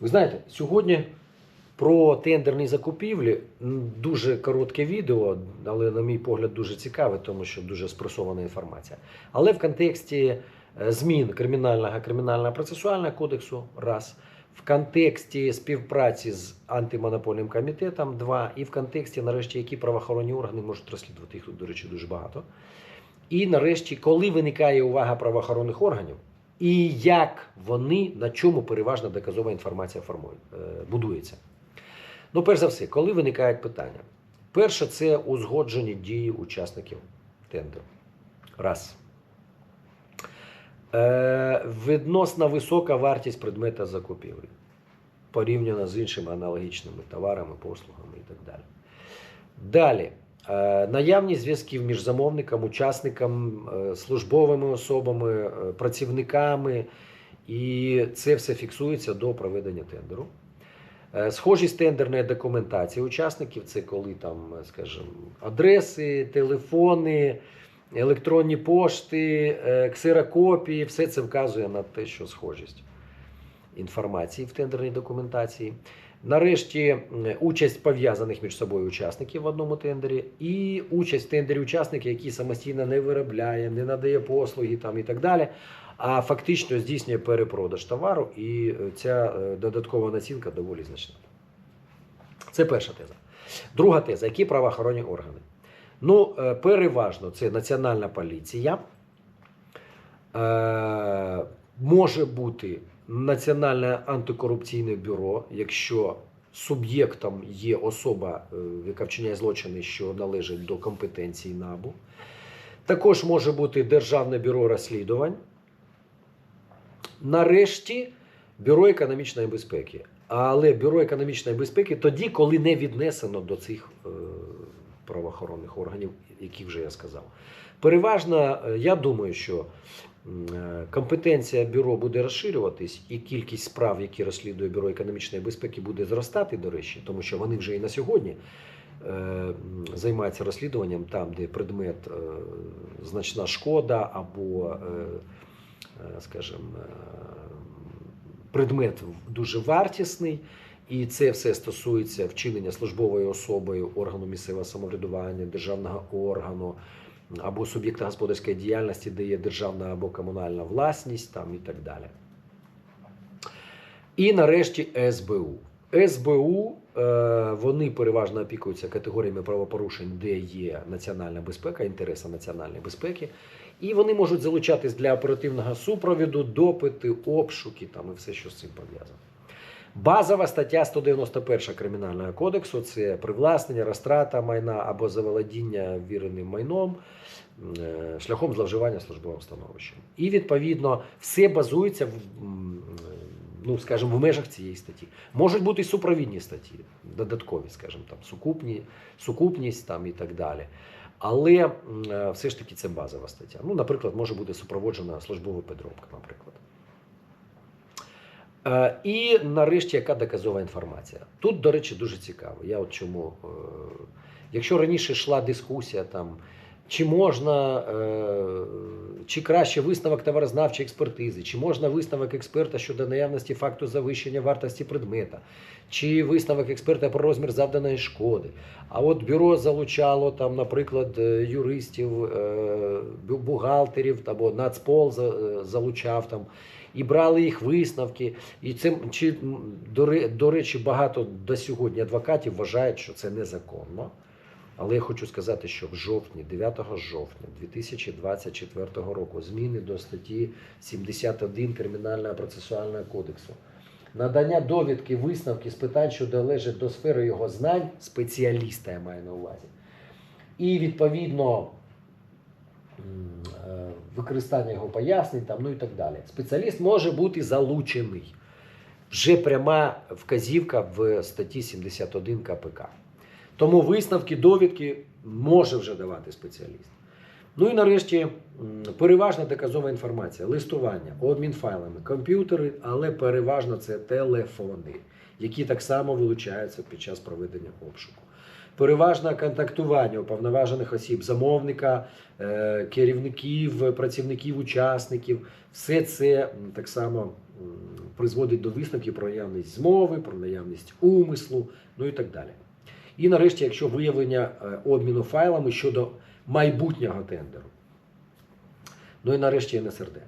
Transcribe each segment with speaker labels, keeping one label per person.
Speaker 1: Ви знаєте, сьогодні про тендерні закупівлі дуже коротке відео, але, на мій погляд, дуже цікаве, тому що дуже спросована інформація. Але в контексті е, змін кримінального кримінального процесуального кодексу раз. В контексті співпраці з антимонопольним комітетом два, і в контексті, нарешті, які правоохоронні органи можуть розслідувати їх тут, до речі, дуже багато. І нарешті, коли виникає увага правоохоронних органів, і як вони на чому переважна доказова інформація формує, е, будується. Ну, перш за все, коли виникають питання? Перше, це узгоджені дії учасників тендеру. Раз. Е, відносно висока вартість предмета закупівлі порівняно з іншими аналогічними товарами, послугами і так далі. Далі. Е, Наявність зв'язків між замовником, учасником, е, службовими особами, е, працівниками, і це все фіксується до проведення тендеру. Схожість тендерної документації учасників це коли там, скажімо, адреси, телефони, електронні пошти, ксерокопії, все це вказує на те, що схожість інформації в тендерній документації. Нарешті участь пов'язаних між собою учасників в одному тендері, і участь в тендері учасника, який самостійно не виробляє, не надає послуги там і так далі. А фактично здійснює перепродаж товару, і е, ця е, додаткова націнка доволі значна. Це перша теза. Друга теза, які правоохоронні органи? Ну, е, переважно це Національна поліція, може бути Національне антикорупційне бюро, якщо суб'єктом є особа, е, яка вчиняє злочини, що належать до компетенції НАБУ. Також може бути Державне бюро розслідувань. Нарешті Бюро економічної безпеки. Але Бюро економічної безпеки тоді, коли не віднесено до цих е, правоохоронних органів, які вже я сказав. Переважно, е, я думаю, що компетенція бюро буде розширюватись, і кількість справ, які розслідує Бюро економічної безпеки, буде зростати, до речі, тому що вони вже і на сьогодні е, займаються розслідуванням там, де предмет е, значна шкода або, е, е, скажімо, е, предмет дуже вартісний. І це все стосується вчинення службовою особою органу місцевого самоврядування, державного органу або суб'єкта господарської діяльності, де є державна або комунальна власність, там і так далі. І нарешті СБУ. СБУ е, вони переважно опікуються категоріями правопорушень, де є національна безпека, інтереси національної безпеки, і вони можуть залучатись для оперативного супровіду, допити, обшуки там і все, що з цим пов'язано. Базова стаття 191 Кримінального кодексу це привласнення, розтрата майна або заволодіння віреним майном е, шляхом зловживання службовим становищем. І відповідно все базується в, ну, скажімо, в межах цієї статті. Можуть бути і супровідні статті, додаткові, скажімо, там сукупні, сукупність там і так далі. Але е, все ж таки це базова стаття. Ну, наприклад, може бути супроводжена службова підробка, наприклад. Е, І нарешті, яка доказова інформація? Тут, до речі, дуже цікаво. Я от чому, е, якщо раніше йшла дискусія там, чи можна, е, чи краще висновок товарознавчої експертизи, чи можна висновок експерта щодо наявності факту завищення вартості предмета, чи висновок експерта про розмір завданої шкоди. А от бюро залучало там, наприклад, юристів, бухгалтерів або Нацпол залучав там. І брали їх висновки, і це чи до, речі, багато до сьогодні адвокатів вважають, що це незаконно. Але я хочу сказати, що в жовтні, 9 жовтня 2024 року, зміни до статті 71 Кримінального процесуального кодексу. Надання довідки, висновки з питань, що належать до сфери його знань, спеціаліста я маю на увазі. І відповідно використання його пояснень, там, ну і так далі. Спеціаліст може бути залучений. Вже пряма вказівка в статті 71 КПК. Тому висновки, довідки може вже давати спеціаліст. Ну і нарешті переважна доказова інформація, листування, обмін файлами, комп'ютери, але переважно це телефони, які так само вилучаються під час проведення обшуку. Переважне контактування уповноважених осіб, замовника, е, керівників, працівників, учасників. Все це так само призводить до висновків про наявність змови, про наявність умислу, ну і так далі. І нарешті, якщо виявлення е, обміну файлами щодо майбутнього тендеру. Ну і нарешті НСРД.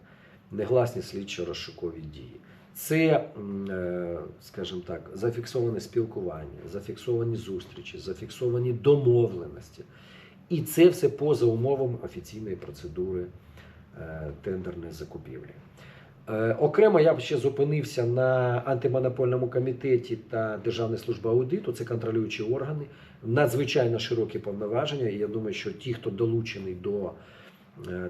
Speaker 1: Негласні слідчо-розшукові дії. Це, е, скажімо так, зафіксоване спілкування, зафіксовані зустрічі, зафіксовані домовленості. І це все поза умовами офіційної процедури е, тендерної закупівлі. Е, Окремо я б ще зупинився на антимонопольному комітеті та Державна служба аудиту, це контролюючі органи, надзвичайно широкі повноваження. І я думаю, що ті, хто долучений до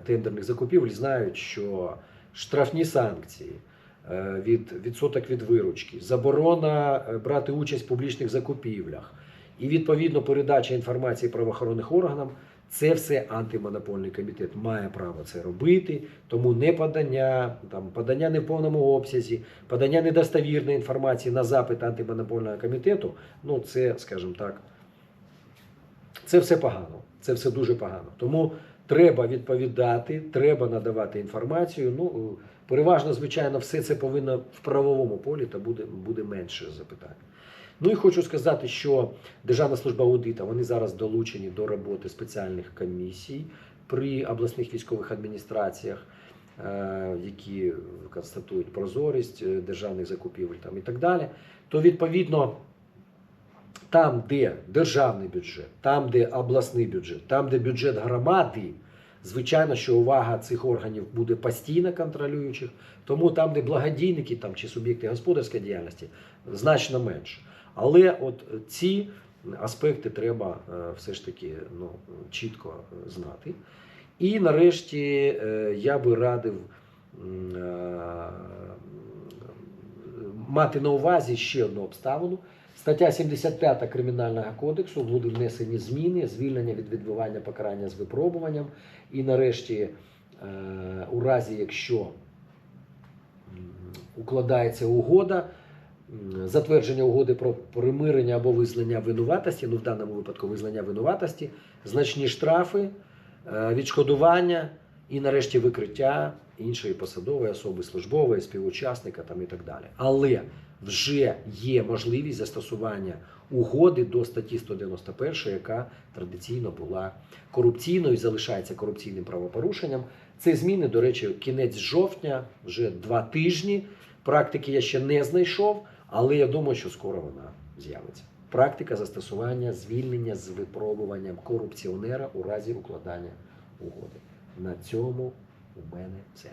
Speaker 1: тендерних закупівель, знають, що штрафні санкції, від відсоток від виручки, заборона е, брати участь в публічних закупівлях і відповідно передача інформації правоохоронних органам. Це все антимонопольний комітет має право це робити, тому не подання, там подання не в повному обсязі, подання недостовірної інформації на запит антимонопольного комітету. Ну це, скажімо так, це все погано. Це все дуже погано. Тому треба відповідати, треба надавати інформацію. Ну переважно, звичайно, все це повинно в правовому полі, та буде, буде менше запитань. Ну і хочу сказати, що Державна служба аудиту вони зараз долучені до роботи спеціальних комісій при обласних військових адміністраціях, е, які констатують прозорість е, державних закупівель там і так далі. То відповідно. Там, де державний бюджет, там, де обласний бюджет, там, де бюджет громади, звичайно, що увага цих органів буде постійно контролюючих, тому там, де благодійники там, чи суб'єкти господарської діяльності, значно менше. Але от ці аспекти треба е, все ж таки ну, чітко е, знати. І нарешті е, я би радив мати на увазі ще одну обставину. Стаття 75 Кримінального кодексу були внесені зміни, звільнення від відбування покарання з випробуванням. І нарешті, е, у разі, якщо укладається угода, затвердження угоди про примирення або визнання винуватості, ну в даному випадку визнання винуватості, значні штрафи, е, відшкодування і нарешті викриття іншої посадової особи, службової, співучасника там і так далі. Але вже є можливість застосування угоди до статті 191, яка традиційно була корупційною і залишається корупційним правопорушенням. Це зміни, до речі, кінець жовтня, вже два тижні. Практики я ще не знайшов, але я думаю, що скоро вона з'явиться. Практика застосування звільнення з випробуванням корупціонера у разі укладання угоди. На цьому у мене все.